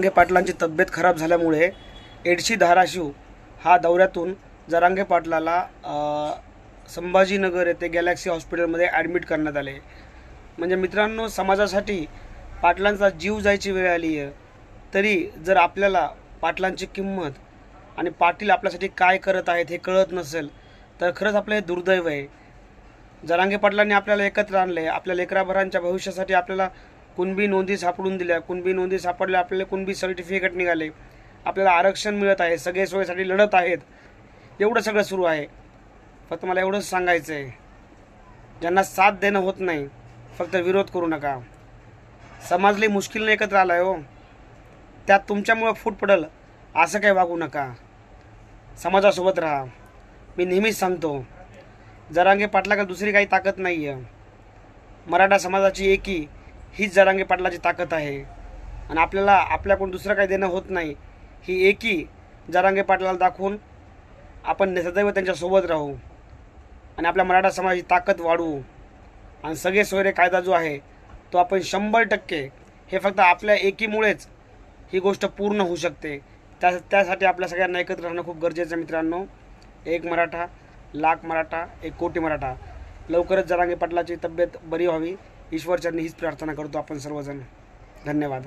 जरांगे पाटलांची तब्येत खराब झाल्यामुळे एडशी धाराशिव हा दौऱ्यातून जरांगे पाटलाला संभाजीनगर येथे गॅलॅक्सी हॉस्पिटलमध्ये ॲडमिट करण्यात आले. म्हणजे मित्रांनो समाजासाठी पाटलांचा जीव जायची वेळ आली आहे. तरी जर आपल्याला पाटलांची किंमत आणि पाटील आपल्यासाठी काय करत आहेत हे कळत नसेल तर खरंच आपलं हे दुर्दैव आहे. जरांगे पाटलांनी आपल्याला एकत्र आणले आपल्या लेकराभरांच्या भविष्यासाठी आपल्याला कुणबी नोंदी सापडून दिल्या कुणबी नोंदी सापडल्या आपल्याला कुणबी सर्टिफिकेट निघाले. आपल्याला आरक्षण मिळत आहे सगळे सोयीसाठी लढत आहेत. एवढं सगळं सुरू आहे. फक्त मला एवढंच सांगायचं आहे ज्यांना साथ देणं होत नाही फक्त विरोध करू नका. समाजले मुश्किलने एकत्र आला आहे हो. त्यात तुमच्यामुळं फूट पडल असं काही वागू नका. समाजासोबत राहा. मी नेहमीच सांगतो जरांगे पाटलाकडे दुसरी काही ताकद नाही आहे मराठा समाजाची एकी हीच जरांगे पाटलाची ताकद आहे. आणि आपल्याला आपल्याकडून दुसरं काही देणं होत नाही. ही एकी जरांगे पाटलाला दाखवून आपण सदैव त्यांच्यासोबत राहू. आणि आपल्या मराठा समाजाची ताकद वाढवू. आणि सगळे सोयरे कायदा जो आहे तो आपण शंभर टक्के हे फक्त आपल्या एकीमुळेच ही गोष्ट पूर्ण होऊ शकते. त्या त्यासाठी आपल्या सगळ्यांना एकत्र राहणं खूप गरजेचं आहे मित्रांनो. एक मराठा लाख मराठा एक कोटी मराठा. लवकरच जरांगे पाटलाची तब्येत बरी व्हावी. ईश्वरचरणी हीच प्रार्थना करतो आपण सर्वजण. धन्यवाद.